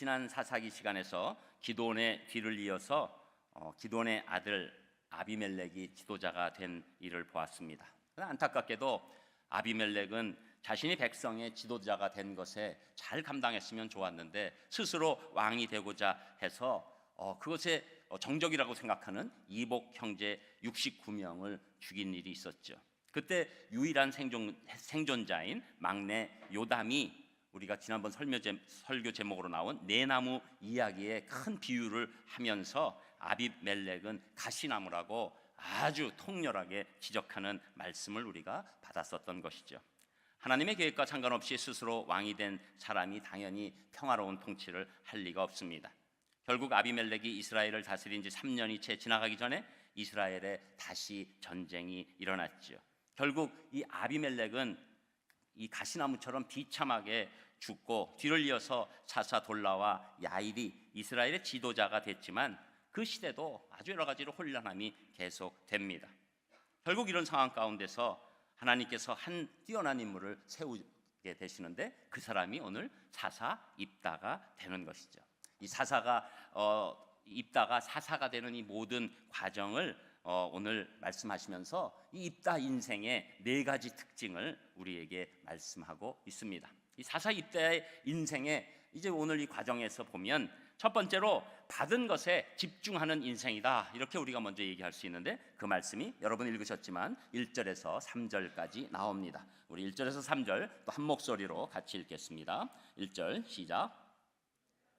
지난 사사기 시간에서 기도원의 뒤를 이어서 어, 기도원의 아들 아비멜렉이 지도자가 된 일을 보았습니다. 안타깝게도 아비멜렉은 자신이 백성의 지도자가 된 것에 잘 감당했으면 좋았는데 스스로 왕이 되고자 해서 어, 그것에 어, 정적이라고 생각하는 이복 형제 69명을 죽인 일이 있었죠. 그때 유일한 생존, 생존자인 막내 요담이 우리가 지난번 제, 설교 제목으로 나온 네나무 이야기에 큰 비유를 하면서 아비멜렉은 가시나무라고 아주 통렬하게 지적하는 말씀을 우리가 받았었던 것이죠. 하나님의 계획과 상관없이 스스로 왕이 된 사람이 당연히 평화로운 통치를 할 리가 없습니다. 결국 아비멜렉이 이스라엘을 다스린 지 3년이 채 지나가기 전에 이스라엘에 다시 전쟁이 일어났죠. 결국 이 아비멜렉은 이 가시나무처럼 비참하게 죽고 뒤를 이어서 사사 돌라와 야일이 이스라엘의 지도자가 됐지만 그 시대도 아주 여러 가지로 혼란함이 계속됩니다. 결국 이런 상황 가운데서 하나님께서 한 뛰어난 인물을 세우게 되시는데 그 사람이 오늘 사사 입다가 되는 것이죠. 이 사사가 어, 입다가 사사가 되는 이 모든 과정을 어, 오늘 말씀하시면서 이 입다 인생의 네 가지 특징을 우리에게 말씀하고 있습니다. 이 사사 입다의 인생에 이제 오늘 이 과정에서 보면 첫 번째로 받은 것에 집중하는 인생이다. 이렇게 우리가 먼저 얘기할 수 있는데 그 말씀이 여러분 읽으셨지만 1절에서 3절까지 나옵니다. 우리 1절에서 3절 또 한 목소리로 같이 읽겠습니다. 1절 시작.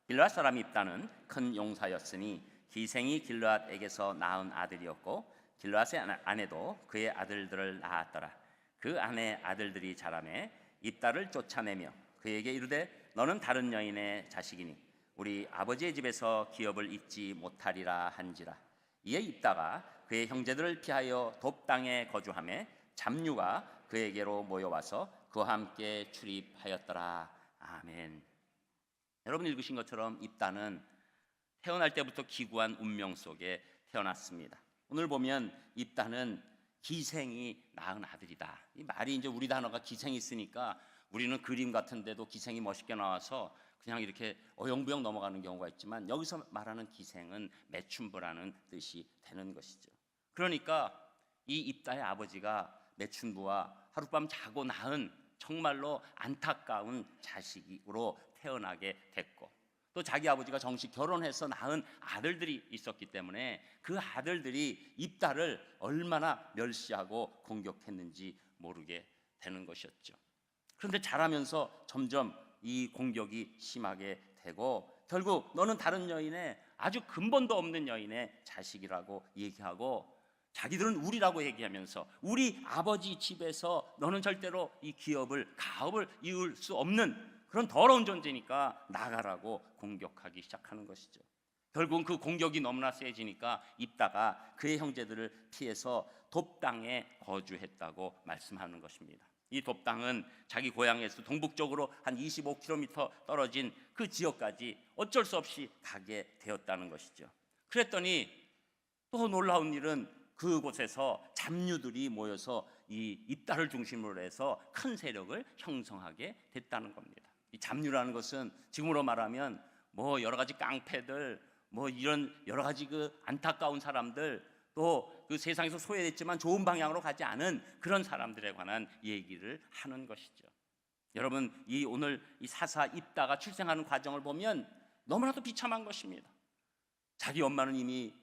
길르앗 사람 입다는 큰 용사였으니 기생이 길르앗에게서 낳은 아들이었고 길르앗의 아내도 그의 아들들을 낳았더라. 그 아내 아들들이 자라매 입다를 쫓아내며 그에게 이르되 너는 다른 여인의 자식이니 우리 아버지의 집에서 기업을 잊지 못하리라 한지라. 이에 입다가 그의 형제들을 피하여 돕 땅에 거주함에 잡류가 그에게로 모여와서 그와 함께 출입하였더라. 아멘. 여러분 읽으신 것처럼 입다는 태어날 때부터 기구한 운명 속에 태어났습니다. 오늘 보면 입다는 기생이 낳은 아들이다. 이 말이 이제 우리 단어가 기생이 있으니까 우리는 그림 같은데도 기생이 멋있게 나와서 그냥 이렇게 어영부영 넘어가는 경우가 있지만 여기서 말하는 기생은 매춘부라는 뜻이 되는 것이죠. 그러니까 이 입다의 아버지가 매춘부와 하룻밤 자고 낳은 정말로 안타까운 자식으로 태어나게 됐고 또 자기 아버지가 정식 결혼해서 낳은 아들들이 있었기 때문에 그 아들들이 입다를 얼마나 멸시하고 공격했는지 모르게 되는 것이었죠. 그런데 자라면서 점점 이 공격이 심하게 되고 결국 너는 다른 여인의 아주 근본도 없는 여인의 자식이라고 얘기하고 자기들은 우리라고 얘기하면서 우리 아버지 집에서 너는 절대로 이 기업을 가업을 이을 수 없는 그런 더러운 존재니까 나가라고 공격하기 시작하는 것이죠. 결국은 그 공격이 너무나 세지니까 입다가 그의 형제들을 피해서 돕땅에 거주했다고 말씀하는 것입니다. 이 돕땅은 자기 고향에서 동북쪽으로 한 25km 떨어진 그 지역까지 어쩔 수 없이 가게 되었다는 것이죠. 그랬더니 또 놀라운 일은 그곳에서 잡류들이 모여서 이 입다를 중심으로 해서 큰 세력을 형성하게 됐다는 겁니다. 이 잡류라는 것은 지금으로 말하면 뭐 여러 가지 깡패들 뭐 이런 여러 가지 그 안타까운 사람들 또 그 세상에서 소외됐지만 좋은 방향으로 가지 않은 그런 사람들에 관한 얘기를 하는 것이죠. 여러분 이 오늘 이 사사 입다가 출생하는 과정을 보면 너무나도 비참한 것입니다. 자기 엄마는 이미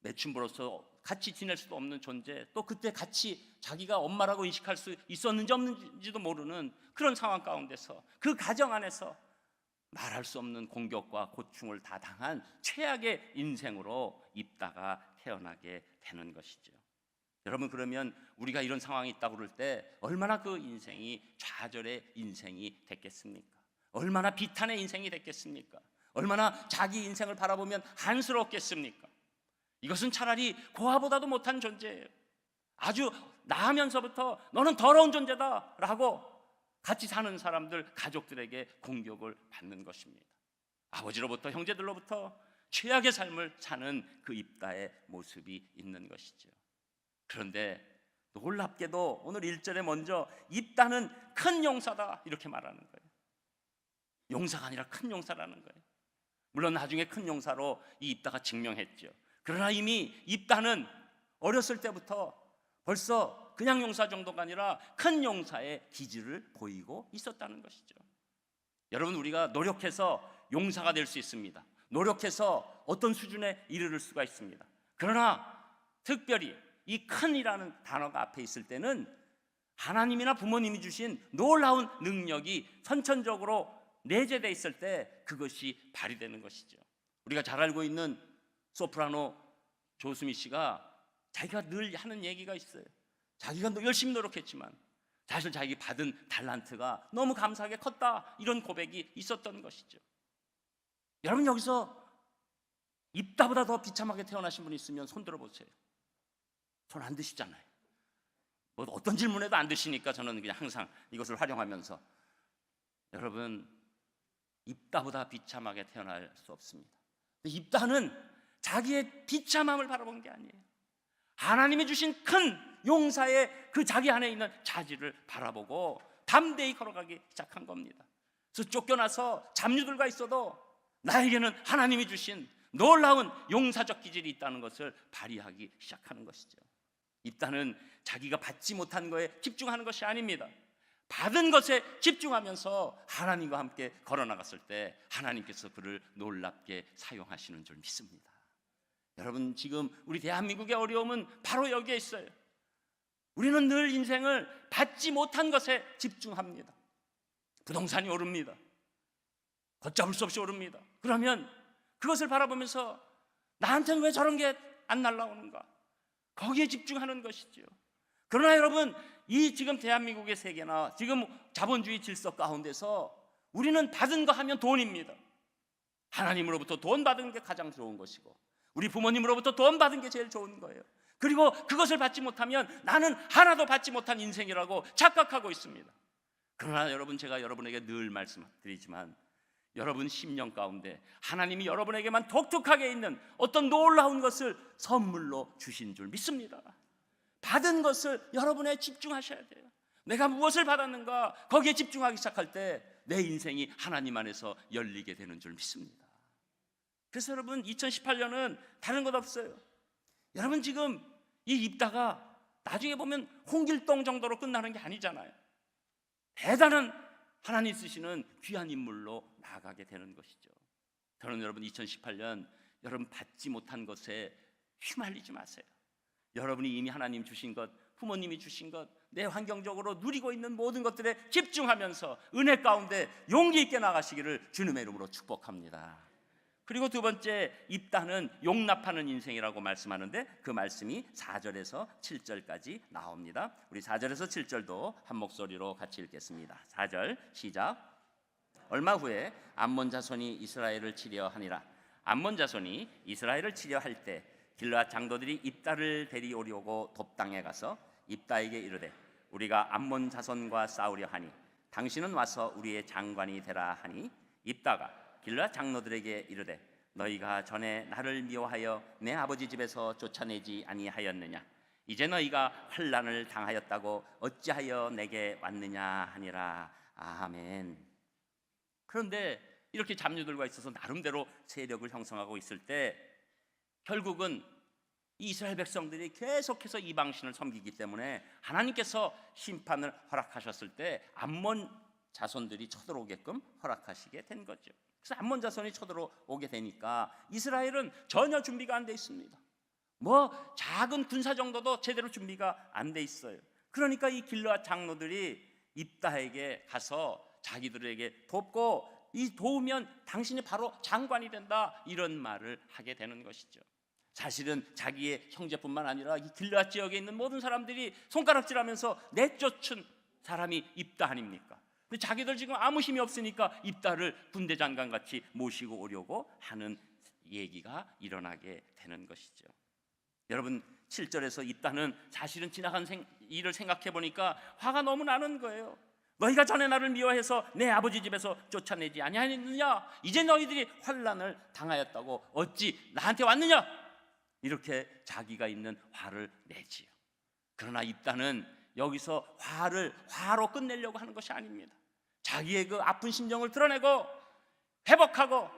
매춘부로서 같이 지낼 수도 없는 존재, 또 그때 같이 자기가 엄마라고 인식할 수 있었는지 없는지도 모르는 그런 상황 가운데서 그 가정 안에서 말할 수 없는 공격과 고충을 다 당한 최악의 인생으로 입다가 태어나게 되는 것이죠. 여러분 그러면 우리가 이런 상황이 있다고 그럴 때 얼마나 그 인생이 좌절의 인생이 됐겠습니까? 얼마나 비탄의 인생이 됐겠습니까? 얼마나 자기 인생을 바라보면 한스럽겠습니까? 이것은 차라리 고아보다도 못한 존재예요. 아주 나하면서부터 너는 더러운 존재다 라고 같이 사는 사람들 가족들에게 공격을 받는 것입니다. 아버지로부터 형제들로부터 최악의 삶을 사는 그 입다의 모습이 있는 것이죠. 그런데 놀랍게도 오늘 1절에 먼저 입다는 큰 용사다 이렇게 말하는 거예요. 용사가 아니라 큰 용사라는 거예요. 물론 나중에 큰 용사로 이 입다가 증명했죠. 그러나 이미 입다는 어렸을 때부터 벌써 그냥 용사 정도가 아니라 큰 용사의 기질을 보이고 있었다는 것이죠. 여러분 우리가 노력해서 용사가 될 수 있습니다. 노력해서 어떤 수준에 이르를 수가 있습니다. 그러나 특별히 이 큰이라는 단어가 앞에 있을 때는 하나님이나 부모님이 주신 놀라운 능력이 선천적으로 내재돼 있을 때 그것이 발휘되는 것이죠. 우리가 잘 알고 있는 소프라노 조수미 씨가 자기가 늘 하는 얘기가 있어요. 자기가 열심히 노력했지만 사실 자기 받은 달란트가 너무 감사하게 컸다 이런 고백이 있었던 것이죠. 여러분 여기서 입다보다 더 비참하게 태어나신 분이 있으면 손 들어보세요. 손 안 드시잖아요. 뭐 어떤 질문에도 안 드시니까 저는 그냥 항상 이것을 활용하면서 여러분 입다보다 비참하게 태어날 수 없습니다. 입다는 자기의 비참함을 바라본 게 아니에요. 하나님이 주신 큰 용사의 그 자기 안에 있는 자질을 바라보고 담대히 걸어가기 시작한 겁니다. 그래서 쫓겨나서 잡류들과 있어도 나에게는 하나님이 주신 놀라운 용사적 기질이 있다는 것을 발휘하기 시작하는 것이죠. 입다는 자기가 받지 못한 거에 집중하는 것이 아닙니다. 받은 것에 집중하면서 하나님과 함께 걸어 나갔을 때 하나님께서 그를 놀랍게 사용하시는 줄 믿습니다. 여러분 지금 우리 대한민국의 어려움은 바로 여기에 있어요. 우리는 늘 인생을 받지 못한 것에 집중합니다. 부동산이 오릅니다. 걷잡을 수 없이 오릅니다. 그러면 그것을 바라보면서 나한테는 왜 저런 게 안 날라오는가? 거기에 집중하는 것이죠. 그러나 여러분, 이 지금 대한민국의 세계나 지금 자본주의 질서 가운데서 우리는 받은 거 하면 돈입니다. 하나님으로부터 돈 받은 게 가장 좋은 것이고, 우리 부모님으로부터 돈 받은 게 제일 좋은 거예요. 그리고 그것을 받지 못하면 나는 하나도 받지 못한 인생이라고 착각하고 있습니다. 그러나 여러분, 제가 여러분에게 늘 말씀드리지만, 여러분 심령 가운데 하나님이 여러분에게만 독특하게 있는 어떤 놀라운 것을 선물로 주신 줄 믿습니다. 받은 것을 여러분에 집중하셔야 돼요. 내가 무엇을 받았는가 거기에 집중하기 시작할 때 내 인생이 하나님 안에서 열리게 되는 줄 믿습니다. 그래서 여러분 2018년은 다른 것 없어요. 여러분 지금 이 입다가 나중에 보면 홍길동 정도로 끝나는 게 아니잖아요. 대단한 하나님 쓰시는 귀한 인물로 나가게 되는 것이죠. 저는 여러분 2018년 여러분 받지 못한 것에 휘말리지 마세요. 여러분이 이미 하나님 주신 것, 부모님이 주신 것, 내 환경적으로 누리고 있는 모든 것들에 집중하면서 은혜 가운데 용기 있게 나가시기를 주님의 이름으로 축복합니다. 그리고 두 번째 입다는 용납하는 인생이라고 말씀하는데 그 말씀이 4절에서 7절까지 나옵니다. 우리 4절에서 7절도 한 목소리로 같이 읽겠습니다. 4절 시작. 얼마 후에 암몬 자손이 이스라엘을 치려 하니라. 암몬 자손이 이스라엘을 치려 할 때 길라 장도들이 입다를 데리오려고 돕당에 가서 입다에게 이르되 우리가 암몬 자손과 싸우려 하니 당신은 와서 우리의 장관이 되라 하니 입다가 길라 장로들에게 이르되 너희가 전에 나를 미워하여 내 아버지 집에서 쫓아내지 아니하였느냐? 이제 너희가 환란을 당하였다고 어찌하여 내게 왔느냐 하니라. 아멘. 그런데 이렇게 잡류들과 있어서 나름대로 세력을 형성하고 있을 때 결국은 이스라엘 백성들이 계속해서 이방신을 섬기기 때문에 하나님께서 심판을 허락하셨을 때 암몬 자손들이 쳐들어오게끔 허락하시게 된 거죠. 그래서 암몬 자손이 쳐들어오게 되니까 이스라엘은 전혀 준비가 안 돼 있습니다. 뭐 작은 군사 정도도 제대로 준비가 안 돼 있어요. 그러니까 이 길르앗 장로들이 입다에게 가서 자기들에게 돕고 이 도우면 당신이 바로 장관이 된다 이런 말을 하게 되는 것이죠. 사실은 자기의 형제뿐만 아니라 이 길르앗 지역에 있는 모든 사람들이 손가락질하면서 내쫓은 사람이 입다 아닙니까? 자기들 지금 아무 힘이 없으니까 입다를 군대 장관 같이 모시고 오려고 하는 얘기가 일어나게 되는 것이죠. 여러분 7절에서 입다는 사실은 지나간 생, 일을 생각해 보니까 화가 너무 나는 거예요. 너희가 전에 나를 미워해서 내 아버지 집에서 쫓아내지 아니하느냐? 이제 너희들이 환란을 당하였다고 어찌 나한테 왔느냐? 이렇게 자기가 있는 화를 내지요. 그러나 입다는 여기서 화를 화로 끝내려고 하는 것이 아닙니다. 자기의 그 아픈 심정을 드러내고 회복하고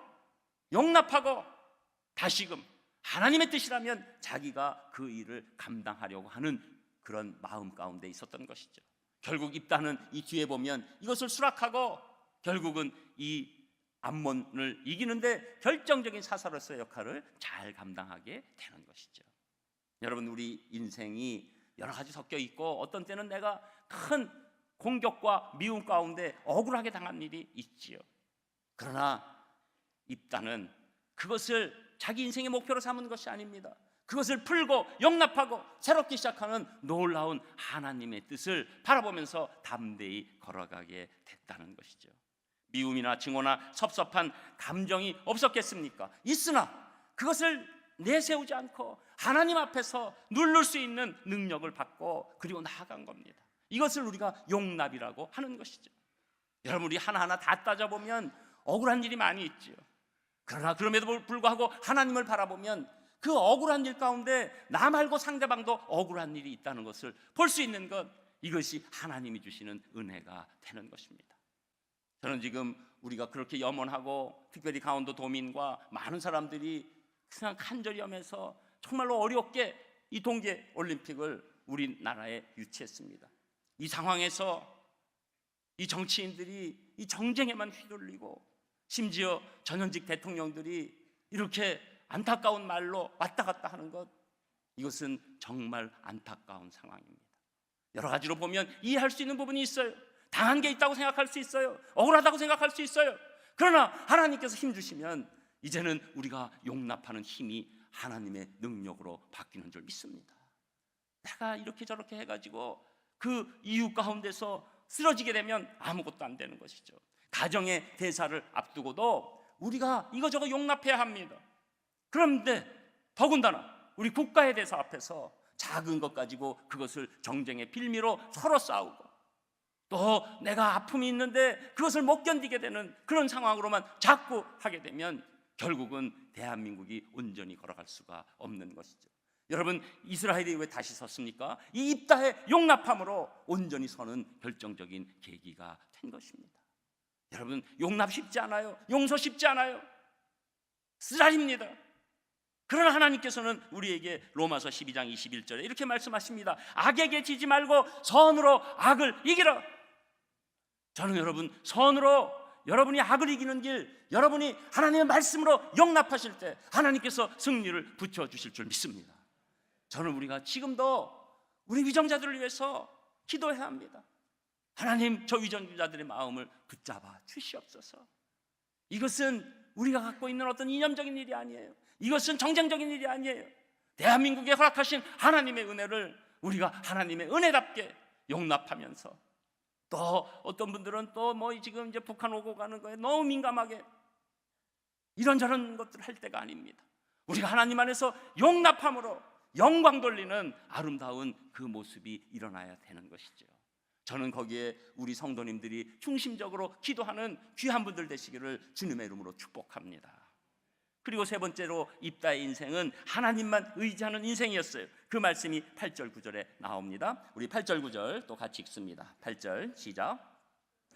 용납하고 다시금 하나님의 뜻이라면 자기가 그 일을 감당하려고 하는 그런 마음 가운데 있었던 것이죠. 결국 입다는 이 뒤에 보면 이것을 수락하고 결국은 이 암몬을 이기는데 결정적인 사사로서의 역할을 잘 감당하게 되는 것이죠. 여러분 우리 인생이 여러 가지 섞여 있고 어떤 때는 내가 큰 공격과 미움 가운데 억울하게 당한 일이 있지요. 그러나 입다는 그것을 자기 인생의 목표로 삼은 것이 아닙니다. 그것을 풀고 용납하고 새롭게 시작하는 놀라운 하나님의 뜻을 바라보면서 담대히 걸어가게 됐다는 것이죠. 미움이나 증오나 섭섭한 감정이 없었겠습니까? 있으나 그것을 내세우지 않고 하나님 앞에서 누를 수 있는 능력을 받고 그리고 나아간 겁니다. 이것을 우리가 용납이라고 하는 것이죠. 여러분 우리 하나하나 다 따져보면 억울한 일이 많이 있지요. 그러나 그럼에도 불구하고 하나님을 바라보면 그 억울한 일 가운데 나 말고 상대방도 억울한 일이 있다는 것을 볼 수 있는 것 이것이 하나님이 주시는 은혜가 되는 것입니다. 저는 지금 우리가 그렇게 염원하고 특별히 강원도 도민과 많은 사람들이 그냥 간절히 하면서 정말로 어렵게 이 동계 올림픽을 우리나라에 유치했습니다. 이 상황에서 이 정치인들이 이 정쟁에만 휘둘리고 심지어 전현직 대통령들이 이렇게 안타까운 말로 왔다 갔다 하는 것 이것은 정말 안타까운 상황입니다. 여러 가지로 보면 이해할 수 있는 부분이 있어요. 당한 게 있다고 생각할 수 있어요. 억울하다고 생각할 수 있어요. 그러나 하나님께서 힘 주시면 이제는 우리가 용납하는 힘이 하나님의 능력으로 바뀌는 줄 믿습니다. 내가 이렇게 저렇게 해가지고 그 이유 가운데서 쓰러지게 되면 아무것도 안 되는 것이죠. 가정의 대사를 앞두고도 우리가 이거저거 용납해야 합니다. 그런데 더군다나 우리 국가의 대사 앞에서 작은 것 가지고 그것을 정쟁의 빌미로 서로 싸우고 또 내가 아픔이 있는데 그것을 못 견디게 되는 그런 상황으로만 자꾸 하게 되면 결국은 대한민국이 온전히 걸어갈 수가 없는 것이죠. 여러분 이스라엘이 왜 다시 섰습니까? 이 입다의 용납함으로 온전히 서는 결정적인 계기가 된 것입니다. 여러분 용납 쉽지 않아요. 용서 쉽지 않아요. 쓰라립니다. 그러나 하나님께서는 우리에게 로마서 12장 21절에 이렇게 말씀하십니다. 악에게 지지 말고 선으로 악을 이기라. 저는 여러분 선으로 여러분이 악을 이기는 길, 여러분이 하나님의 말씀으로 용납하실 때 하나님께서 승리를 붙여 주실 줄 믿습니다. 저는 우리가 지금도 우리 위정자들을 위해서 기도해야 합니다. 하나님 저 위정자들의 마음을 붙잡아 주시옵소서. 이것은 우리가 갖고 있는 어떤 이념적인 일이 아니에요. 이것은 정쟁적인 일이 아니에요. 대한민국에 허락하신 하나님의 은혜를 우리가 하나님의 은혜답게 용납하면서 또 어떤 분들은 또 뭐 지금 이제 북한 오고 가는 거에 너무 민감하게 이런저런 것들 할 때가 아닙니다. 우리가 하나님 안에서 용납함으로 영광 돌리는 아름다운 그 모습이 일어나야 되는 것이죠. 저는 거기에 우리 성도님들이 중심적으로 기도하는 귀한 분들 되시기를 주님의 이름으로 축복합니다. 그리고 세 번째로 입다의 인생은 하나님만 의지하는 인생이었어요. 그 말씀이 8절 9절에 나옵니다. 우리 8절 9절 또 같이 읽습니다. 8절 시작.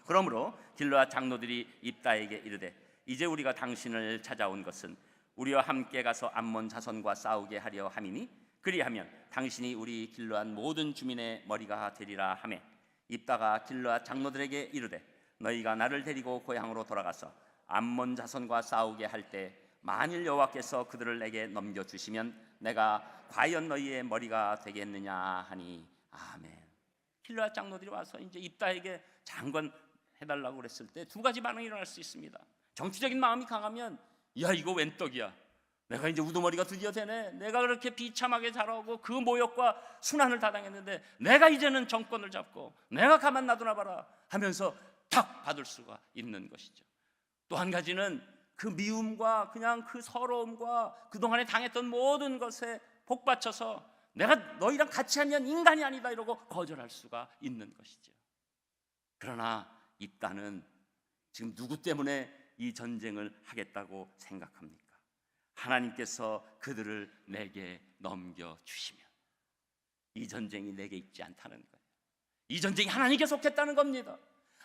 그러므로 길로아 장로들이 입다에게 이르되 이제 우리가 당신을 찾아온 것은 우리와 함께 가서 암몬 자손과 싸우게 하려 함이니 그리하면 당신이 우리 길로한 모든 주민의 머리가 되리라 하매 입다가 길로아 장로들에게 이르되 너희가 나를 데리고 고향으로 돌아가서 암몬 자손과 싸우게 할 때 만일 여호와께서 그들을 내게 넘겨 주시면 내가 과연 너희의 머리가 되겠느냐 하니 아멘. 길로아 장로들이 와서 이제 입다에게 장관 해달라고 그랬을 때 두 가지 반응이 일어날 수 있습니다. 정치적인 마음이 강하면 야 이거 웬 떡이야. 내가 이제 우두머리가 드디어 되네. 내가 그렇게 비참하게 자라고 그 모욕과 순환을 다 당했는데 내가 이제는 정권을 잡고 내가 가만 놔두나 봐라 하면서 탁 받을 수가 있는 것이죠. 또 한 가지는 그 미움과 그냥 그 서러움과 그동안에 당했던 모든 것에 복받쳐서 내가 너희랑 같이 하면 인간이 아니다 이러고 거절할 수가 있는 것이죠. 그러나 입다는 지금 누구 때문에 이 전쟁을 하겠다고 생각합니까? 하나님께서 그들을 내게 넘겨 주시면 이 전쟁이 내게 있지 않다는 거예요. 이 전쟁이 하나님께 속했다는 겁니다.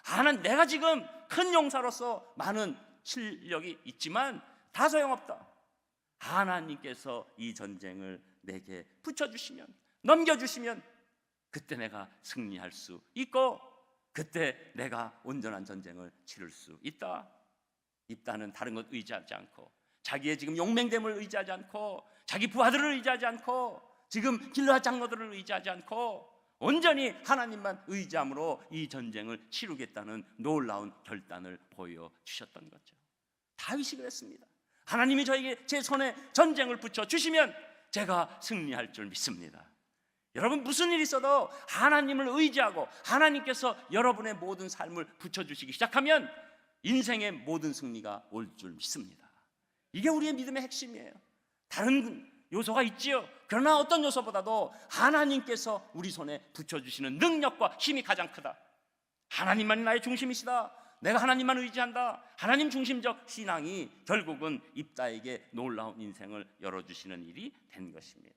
하나님 내가 지금 큰 용사로서 많은 실력이 있지만 다 소용없다. 하나님께서 이 전쟁을 내게 붙여 주시면 넘겨 주시면 그때 내가 승리할 수 있고 그때 내가 온전한 전쟁을 치를 수 있다. 입다는 다른 것 의지하지 않고 자기의 지금 용맹됨을 의지하지 않고 자기 부하들을 의지하지 않고 지금 길라 장로들을 의지하지 않고 온전히 하나님만 의지함으로 이 전쟁을 치르겠다는 놀라운 결단을 보여 주셨던 거죠. 다윗이 그랬습니다. 하나님이 저에게 제 손에 전쟁을 붙여 주시면 제가 승리할 줄 믿습니다. 여러분 무슨 일이 있어도 하나님을 의지하고 하나님께서 여러분의 모든 삶을 붙여 주시기 시작하면 인생의 모든 승리가 올 줄 믿습니다. 이게 우리의 믿음의 핵심이에요. 다른 요소가 있지요. 그러나 어떤 요소보다도 하나님께서 우리 손에 붙여주시는 능력과 힘이 가장 크다. 하나님만이 나의 중심이시다. 내가 하나님만 의지한다. 하나님 중심적 신앙이 결국은 입다에게 놀라운 인생을 열어주시는 일이 된 것입니다.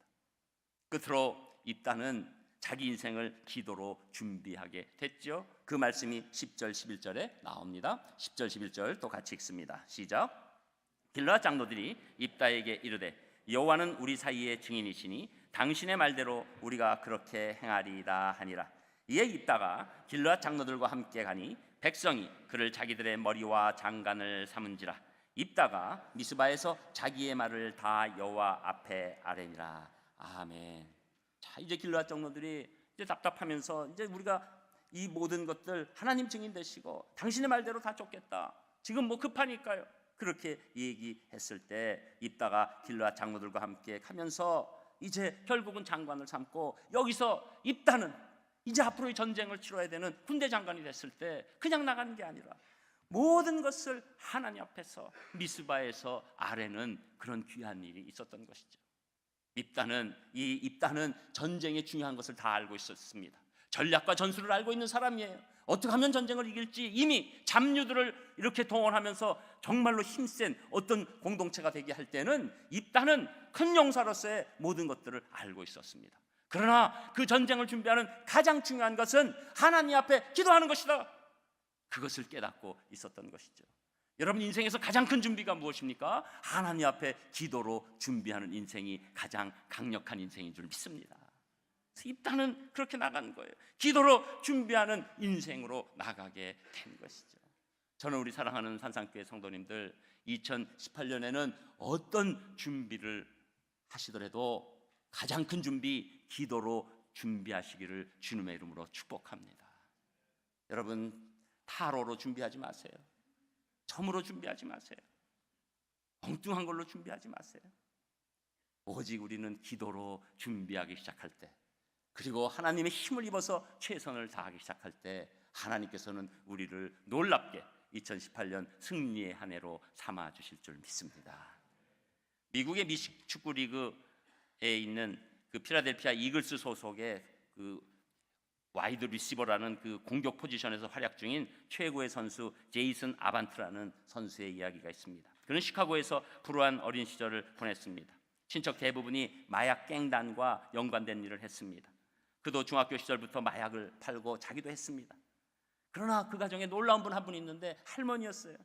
끝으로 입다는 자기 인생을 기도로 준비하게 됐죠. 그 말씀이 10절 11절에 나옵니다. 10절 11절 또 같이 읽습니다. 시작. 길라 장로들이 입다에게 이르되 여호와는 우리 사이의 증인이시니 당신의 말대로 우리가 그렇게 행하리이다 하니라. 이에 입다가 길라 장로들과 함께 가니 백성이 그를 자기들의 머리와 장관을 삼은지라. 입다가 미스바에서 자기의 말을 다 여호와 앞에 아뢰니라. 아멘. 자 이제 길라 장로들이 이제 답답하면서 이제 우리가 이 모든 것들 하나님 증인 되시고 당신의 말대로 다 쫓겠다. 지금 뭐 급하니까요. 그렇게 얘기했을 때 입다가 길라 장로들과 함께 가면서 이제 결국은 장관을 삼고 여기서 입다는 이제 앞으로의 전쟁을 치러야 되는 군대 장관이 됐을 때 그냥 나가는 게 아니라 모든 것을 하나님 앞에서 미스바에서 아래는 그런 귀한 일이 있었던 것이죠. 입다는 이 입다는 전쟁의 중요한 것을 다 알고 있었습니다. 전략과 전술을 알고 있는 사람이에요. 어떻게 하면 전쟁을 이길지 이미 잡류들을 이렇게 동원하면서 정말로 힘센 어떤 공동체가 되게 할 때는 입다는 큰 용사로서의 모든 것들을 알고 있었습니다. 그러나 그 전쟁을 준비하는 가장 중요한 것은 하나님 앞에 기도하는 것이다. 그것을 깨닫고 있었던 것이죠. 여러분 인생에서 가장 큰 준비가 무엇입니까? 하나님 앞에 기도로 준비하는 인생이 가장 강력한 인생인 줄 믿습니다. 입다는 그렇게 나간 거예요. 기도로 준비하는 인생으로 나가게 된 것이죠. 저는 우리 사랑하는 산상교회 성도님들 2018년에는 어떤 준비를 하시더라도 가장 큰 준비 기도로 준비하시기를 주님의 이름으로 축복합니다. 여러분 타로로 준비하지 마세요. 점으로 준비하지 마세요. 엉뚱한 걸로 준비하지 마세요. 오직 우리는 기도로 준비하기 시작할 때 그리고 하나님의 힘을 입어서 최선을 다하기 시작할 때 하나님께서는 우리를 놀랍게 2018년 승리의 한 해로 삼아 주실 줄 믿습니다. 미국의 미식 축구 리그에 있는 그 피라델피아 이글스 소속의 그 와이드 리시버라는 그 공격 포지션에서 활약 중인 최고의 선수 제이슨 아반트라는 선수의 이야기가 있습니다. 그는 시카고에서 불우한 어린 시절을 보냈습니다. 친척 대부분이 마약 갱단과 연관된 일을 했습니다. 그도 중학교 시절부터 마약을 팔고 자기도 했습니다. 그러나 그 가정에 놀라운 분한분 있는데 할머니였어요.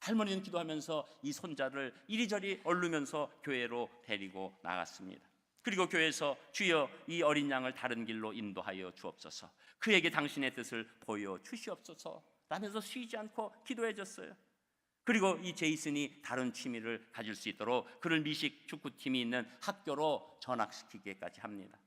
할머니는 기도하면서 이 손자를 이리저리 얼르면서 교회로 데리고 나갔습니다. 그리고 교회에서 주여 이 어린 양을 다른 길로 인도하여 주옵소서. 그에게 당신의 뜻을 보여 주시옵소서. 라면서 쉬지 않고 기도해 줬어요. 그리고 이 제이슨이 다른 취미를 가질 수 있도록 그를 미식 축구팀이 있는 학교로 전학시키기까지 합니다.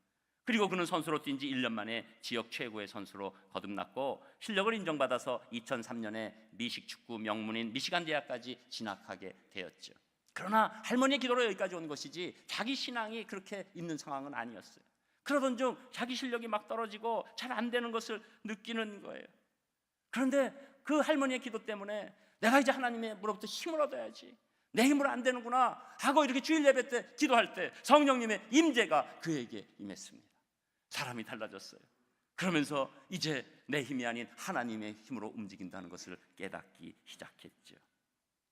그리고 그는 선수로 뛴 지 1년 만에 지역 최고의 선수로 거듭났고 실력을 인정받아서 2003년에 미식 축구 명문인 미시간 대학까지 진학하게 되었죠. 그러나 할머니의 기도로 여기까지 온 것이지 자기 신앙이 그렇게 있는 상황은 아니었어요. 그러던 중 자기 실력이 막 떨어지고 잘 안 되는 것을 느끼는 거예요. 그런데 그 할머니의 기도 때문에 내가 이제 하나님으로부터 힘을 얻어야지. 내 힘으로 안 되는구나 하고 이렇게 주일 예배 때 기도할 때 성령님의 임재가 그에게 임했습니다. 사람이 달라졌어요. 그러면서 이제 내 힘이 아닌 하나님의 힘으로 움직인다는 것을 깨닫기 시작했죠.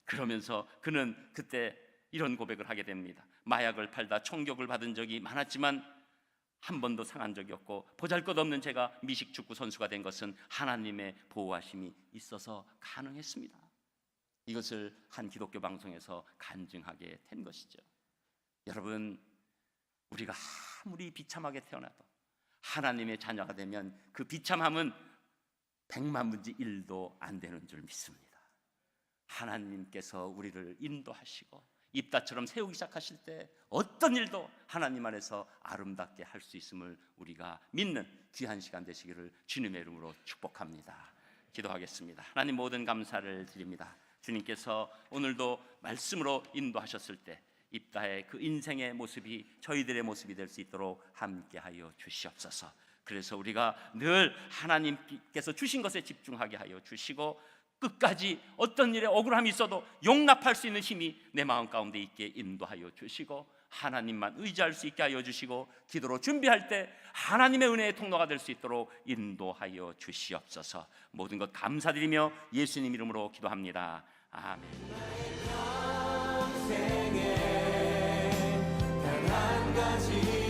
그러면서 그는 그때 이런 고백을 하게 됩니다. 마약을 팔다 총격을 받은 적이 많았지만 한 번도 상한 적이 없고 보잘것없는 제가 미식 축구 선수가 된 것은 하나님의 보호하심이 있어서 가능했습니다. 이것을 한 기독교 방송에서 간증하게 된 것이죠. 여러분, 우리가 아무리 비참하게 태어나도 하나님의 자녀가 되면 그 비참함은 백만 분지 일도 안 되는 줄 믿습니다. 하나님께서 우리를 인도하시고 입다처럼 세우기 시작하실 때 어떤 일도 하나님 안에서 아름답게 할 수 있음을 우리가 믿는 귀한 시간 되시기를 주님의 이름으로 축복합니다. 기도하겠습니다. 하나님 모든 감사를 드립니다. 주님께서 오늘도 말씀으로 인도하셨을 때 입다의 그 인생의 모습이 저희들의 모습이 될 수 있도록 함께하여 주시옵소서. 그래서 우리가 늘 하나님께서 주신 것에 집중하게 하여 주시고 끝까지 어떤 일에 억울함이 있어도 용납할 수 있는 힘이 내 마음 가운데 있게 인도하여 주시고 하나님만 의지할 수 있게 하여 주시고 기도로 준비할 때 하나님의 은혜의 통로가 될 수 있도록 인도하여 주시옵소서. 모든 것 감사드리며 예수님 이름으로 기도합니다. 아멘. 한 가지